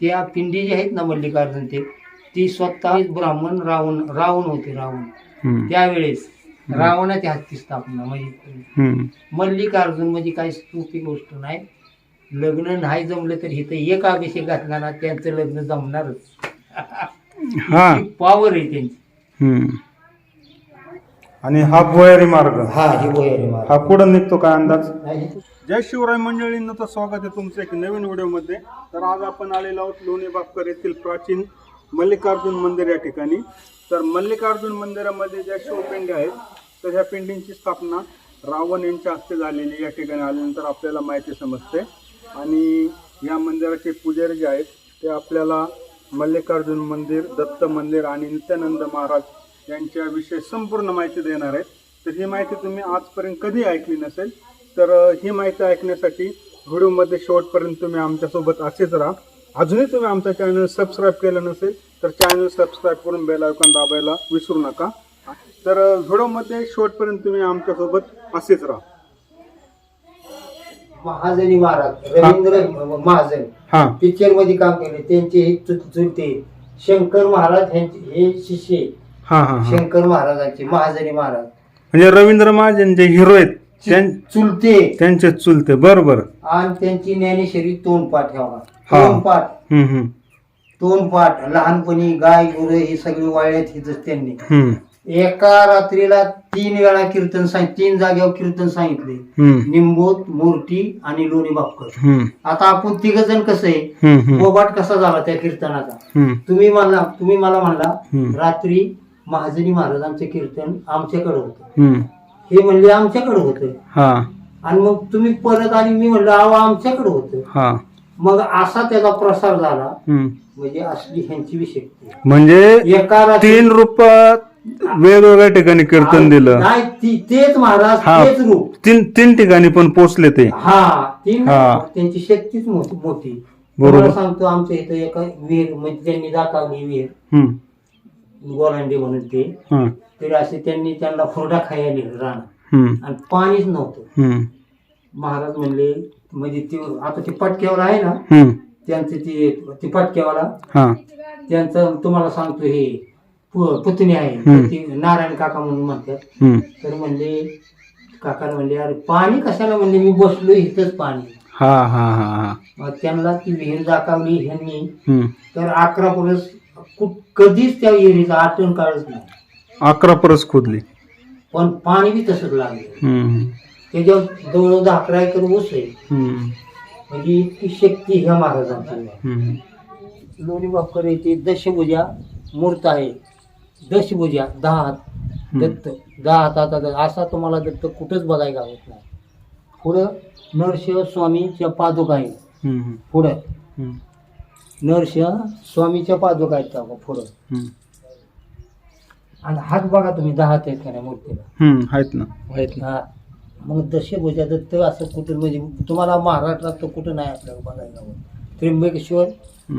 त्या पिंडी जे आहेत ना मल्लिकार्जुन ते ती स्वतः ब्राह्मण रावण रावण होते रावण. त्यावेळेस रावणाच्या हत्ती स्थापना म्हणजे. मल्लिकार्जुन म्हणजे काही सोपी गोष्ट नाही लग्न नाही जमलं तर इथं एक अभिषेक घातला ना त्यांचं लग्न जमणारच हा पावर आहे त्यांची हम्म. आणि हा भुयारी मार्ग. हा हे महाराज. हा कुठं निघतो काय अंदाज? नाही, जय शिवराय मंडळींना तर स्वागत आहे तुमचं एक नवीन व्हिडिओमध्ये. तर आज आपण आलेलो आहोत लोणी बापकर येथील प्राचीन मल्लिकार्जुन मंदिर या ठिकाणी. तर मल्लिकार्जुन मंदिरामध्ये ज्या शिवपिंड्या आहेत तर ह्या पिंडींची स्थापना रावण यांच्या हस्ते झालेली या ठिकाणी आल्यानंतर आपल्याला माहिती समजते. आणि या मंदिराचे पुजारी जे आहेत ते आपल्याला मल्लिकार्जुन मंदिर दत्त मंदिर आणि नित्यानंद महाराज यांच्याविषयी संपूर्ण माहिती देणार आहेत. तर ही माहिती तुम्ही आजपर्यंत कधी ऐकली नसेल तर ही माहिती ऐकण्यासाठी व्हिडिओमध्ये शेवटपर्यंत तुम्ही आमच्यासोबत असेच राहा. अजूनही तुम्ही आमचा चॅनल सबस्क्राईब केलं नसेल तर चॅनल सबस्क्राईब करून बेल आयकॉन दाबायला विसरू नका. तर व्हिडिओमध्ये शेवटपर्यंत तुम्ही आमच्यासोबत असेच राहा. महाजनी महाराज रवींद्र महाजन हां. पिक्चरमध्ये काम केले त्यांचे हे चुलते शंकर महाराज यांचे हे शिष्य हां हां हां. शंकर महाराजांचे महाजनी महाराज. म्हणजे रवींद्र महाजन जे हिरो आहेत त्यां- चुलते. त्यांचे चुलते. बरोबर आणि त्यांची ज्ञानेश्वरी तोंडपाठ ठेवा. हा. तोंडपाठ. हम्म हम्म. तोंडपाठ लहानपणी गाय गुरं ही सगळी वाळ्यात हिथच त्यांनी. हम्म. एका रात्रीला तीन वेळा कीर्तन सांग तीन जागेवर कीर्तन सांगितले. हम्म. निंबोत मूर्ती आणि लोणी बापकर हम्म. आता आपण तिघ जण कसं आहे? हम्म हम्म. बोबाट कसा झाला त्या कीर्तनाचा? हम्म. तुम्ही मला तुम्ही मला म्हणला हम्म. रात्री महाजनी महाराजांचं कीर्तन आमच्याकडे होतं. हम्म. हे म्हणले आमच्याकडे होतं. हा. आणि मग तुम्ही परत आणि मी म्हणलं अहो आमच्याकडे होतं. हा. मग असा त्याचा प्रसार झाला. हम्म. म्हणजे असली ह्यांची विषय म्हणजे एका रात्री तीन रूपात वेगवेगळ्या ठिकाणी कीर्तन दिलं. नाही ती- तेच महाराज हा. तेच रूप. तीन तीन ठिकाणी पण पोचले ते. हा तीन हा. त्यांची शक्तीच मोठी मोठी. बरोबर. तुम्हाला सांगतो आमच्या इथं एका विहीर म्हणजे त्यांनी दाखवली विहीर हम्म. गोलांडे म्हणून ते. हा. तरी असे त्यांनी त्यांना फुरडा खायला नेलं रान. आणि पाणीच नव्हतं. महाराज म्हणले म्हणजे ते आता ते पटक्यावर आहे ना त्यांचं ते ते पटक्यावाला हा. त्यांचं तुम्हाला सांगतो हे पु- पुतणी आहे. हम्म. ते नारायण काका म्हणून म्हणतात. तर म्हणले काका म्हणले अरे पाणी कशाला? म्हणले मी बसलो इथंच पाणी. हा हा हा हा. मग त्यांना ती विहीर दाखवली ह्यांनी. तर अकरा परस कधीच त्या विहिरीचा आठवण काढच नाही. अकरा परस खोदली. पण पाणी बी तसंच लागलं. हम्म. त्याच्यावर जवळ दहा अकरा एकर ऊस आहे. हम्म. म्हणजे इतकी शक्ती ह्या महाराजांची हम्म. लोणी बापकर येते दशभुजा मूर्त आहे. दशभुजा दहा हात दत्त. दहा हाताचा असा तुम्हाला दत्त कुठंच बघायला होत नाही. पुढं नरसिंह स्वामीच्या पादुका आहे हम्म. पुढं. हम्म. नरसिंह स्वामीच्या पादुका आहेत तेव्हा पुढं? हम्म. आणि हात बघा तुम्ही दहा आहेत का नाही मूर्तीला? हम्म आहेत ना. आहेत ना. मग दशभुजा दत्त असं कुठं म्हणजे तुम्हाला महाराष्ट्रात तर कुठं नाही आपल्याला बघायला त्र्यंबकेश्वर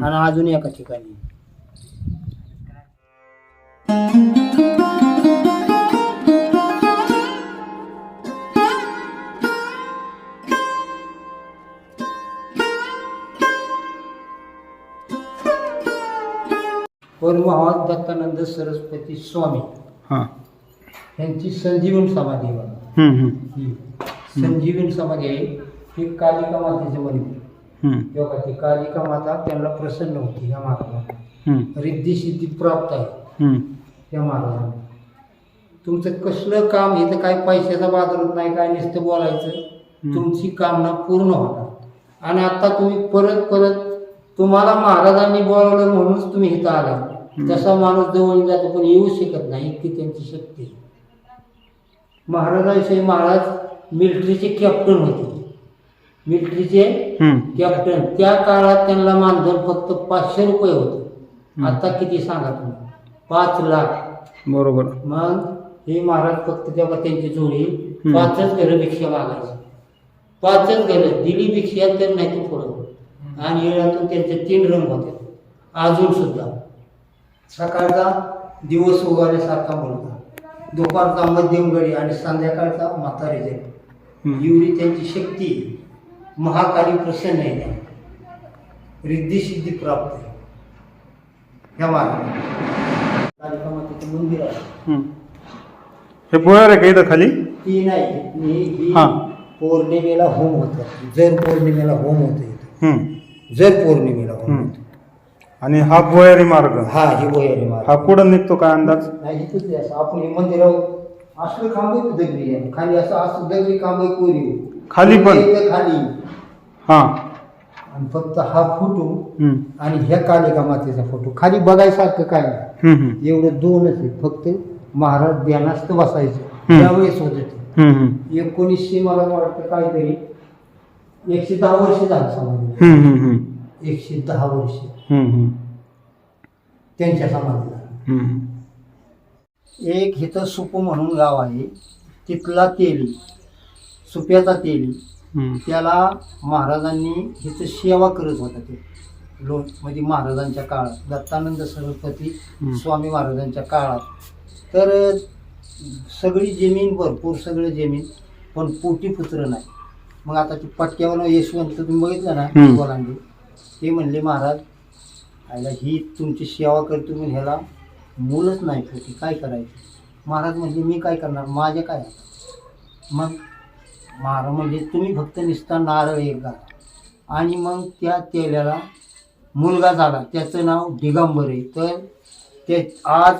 आणि अजून एका ठिकाणी. परमहंस दत्तानंद सरस्वती स्वामी हा. यांची संजीवन समाधी आहे बघा. हम्म हम्म. ही संजीवन समाधी आहे. ही कालिका मातेचे मंदिर हम्म. तेव्हा ती कालिका माता त्यांना प्रसन्न होती या महाराजांना हम्म. रिद्धी सिद्धी प्राप्त आहे. हम्म. या महाराजांना तुमचं कसलं काम इथं काय पैशाचा बाजारात नाही काय नुसतं बोलायचं. तुमची कामना पूर्ण होणार. आणि आता तुम्ही परत परत तुम्हाला महाराजांनी बोलावलं म्हणूनच तुम्ही इथं आला. तसा माणूस जवळ जातो पण येऊ शकत नाही इतकी त्यांची शक्ती. महाराजांविषयी महाराज मिलिटरीचे कॅप्टन होते. मिलिटरीचे कॅप्टन त्या काळात त्यांना मानधन फक्त पाचशे रुपये होतं. आता किती सांगा तुम्ही? पाच लाख. बरोबर. मग हे महाराज फक्त तेव्हा त्यांची जोडी पाचच घरं भिक्षा मागायची. पाचच घरं. दिली भिक्षा तर नाही तर पुढं. आणि येळातून त्यांचे तीन रंग होते. अजून सुद्धा. सकाळचा दिवस उगवण्यासारखा मुलगा. दुपारचा मध्यम गडी आणि संध्याकाळचा म्हातारी हम्म. एवढी त्यांची शक्ती महाकाली प्रसन्न आहे. रिद्धी सिद्धी प्राप्त आहे. ह्या मार्गाने. मंदिर आहे. हे बोळार आहे का इथं खाली? ती नाही. ही ही हा. पौर्णिमेला होम होतं. जर पौर्णिमेला होम होतं इथं. जर पौर्णिमेला हम्म. आणि हा भुयारी मार्ग हा ही बोयारी मार्ग हा कुठं निघतो काय अंदाज नाही इथंच आहे असं आपण हे मंदिरावर असलं खांब आहे दगडी आहे. खाली असं असं दगडी खांब आहे कोरी खाली पण? इथं खाली हा आणि फक्त हा फोटो हम्म. आणि ह्या कालिका मातेचा फोटो खाली बघायसारखं काय नाही हम्म, हम्म. एवढं दोनच आहे फक्त महाराज ध्यानास्त बसायचं हम्म. त्यावेळेस होत ते हम्म, हम्म. एकोणीसशे मला वाटतं काहीतरी एकशे दहा वर्ष झालं समाधीला हम्म, हम्म, हम्म. एकशे दहा वर्ष. त्यांच्या समाधीला. एक इथं सुप म्हणून गाव आहे तिथला तेली सुप्याचा तेली. त्याला महाराजांनी इथं सेवा करत होता ते लोक म्हणजे महाराजांच्या काळात दत्तानंद सरस्वती. स्वामी महाराजांच्या काळात तर सगळी जमीन भरपूर सगळं जमीन पण पोटी पुत्र नाही मग आता ती पटक्यावर यशवंत तुम्ही बघितलं ना हम्म. ते म्हणले महाराज आयला ही तुमची सेवा करतो म्हणून ह्याला मूलच नाही पोटी काय करायचं? महाराज म्हणजे मी काय करणार? माझे काय मग महाराज म्हणजे तुम्ही फक्त निसता नारळ एक घाला. आणि मग त्या तेल्याला मुलगा झाला. त्याचं नाव दिगंबर आहे. तर ते आज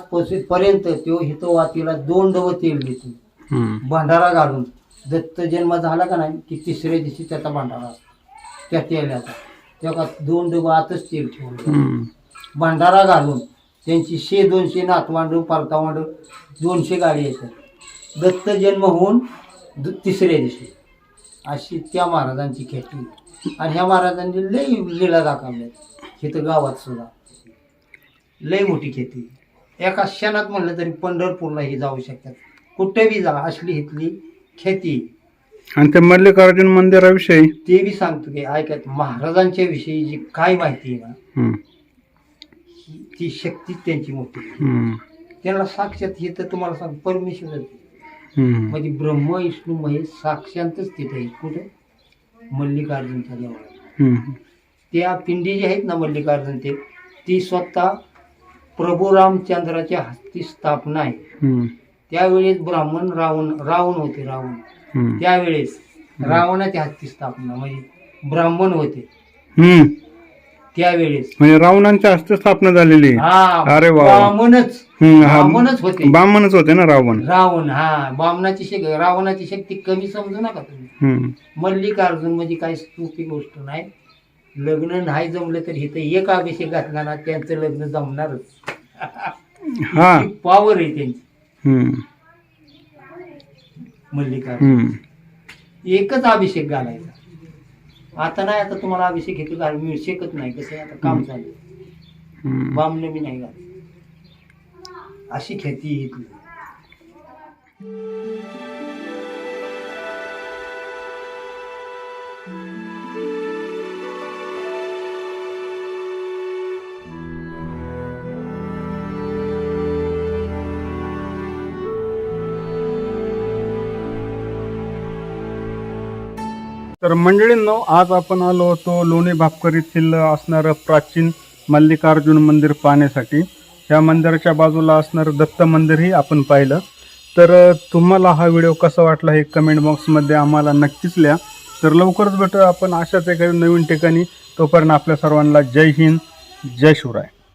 पर्यंत तो हितो वातीला दोन डबं तेल देतो. भंडारा घालून. दत्त जन्म झाला का नाही की तिसऱ्या दिवशी त्याचा भंडारा त्या तेल्याचा तेव्हा दोन डबं आतच तेल ठेवलं. हम्म. भंडारा घालून त्यांची शे दोनशे नातवांड परतावांड दोनशे गाडी येतात. दत्त जन्म होऊन दु- तिसऱ्या दिवशी. अशी त्या महाराजांची ख्याती आणि ह्या महाराजांनी लय लीला दाखवल्या. इथं गावात सुद्धा. लय मोठी खेती एका क्षणात म्हणलं तरी पंढरपूरलाही जाऊ शकतात. कुठे बी जा असली इथली खेती आणि ते मल्लिकार्जुन मंदिराविषयी ते बी सांगतो की ऐकत महाराजांच्या विषयी जी काय माहिती आहे ना हम्म. ही- ती शक्ती त्यांची मोठी आहे. हम्म. त्यांना साक्षात हे तर तुम्हाला सांग परमेश्वर हम्म. म्हणजे ब्रह्म विष्णू महेश साक्षातच तिथे आहेत कुठे मल्लिकार्जुनच्या देवळात हम्म. त्या पिंडी जी आहेत ना मल्लिकार्जुन ते ती स्वतः प्रभू रामचंद्राच्या हस्ती स्थापना आहे हम्म. त्यावेळेस ब्राह्मण रावण रावण होते रावण हम्म. त्यावेळेस रावणाच्या हस्ती स्थापना म्हणजे ब्राह्मण होते हम्म. त्यावेळेस म्हणजे रावणांच्या हस्ते स्थापना झालेली आहे. हा अरे वा. ब्राह्मणच हम्म, हा. ब्राह्मणच होते बामणच होते ना रावण रावण हा शक्ती रावणाची शक्ती कमी समजू नका तुम्ही हम्म. मल्लिकार्जुन म्हणजे काही सोपी गोष्ट नाही लग्न नाही जमलं तर इथं एक अभिषेक घातला ना त्यांचं लग्न जमणारच हा पॉवर आहे त्यांची हम्म. मल्लिकार्जुन. एकच अभिषेक घालायचा. आता नाही आता तुम्हाला अभिषेक इथं घाल मिळू शकत नाही. कसं आता काम चालू. बामने बी नाही घाल अशी खेती इथली. तर मंडळींनो आज आपण आलो होतो लोणी भापकर येथील असणारं प्राचीन मल्लिकार्जुन मंदिर पाहण्यासाठी. ह्या मंदिराच्या बाजूला असणारं दत्त मंदिरही आपण पाहिलं. तर तुम्हाला हा व्हिडिओ कसा वाटला हे कमेंट बॉक्समध्ये आम्हाला नक्कीच लिहा. तर लवकरच भेटू आपण अशाच एखाद्या नवीन ठिकाणी. तोपर्यंत आपल्या सर्वांना जय हिंद जय शिवराय.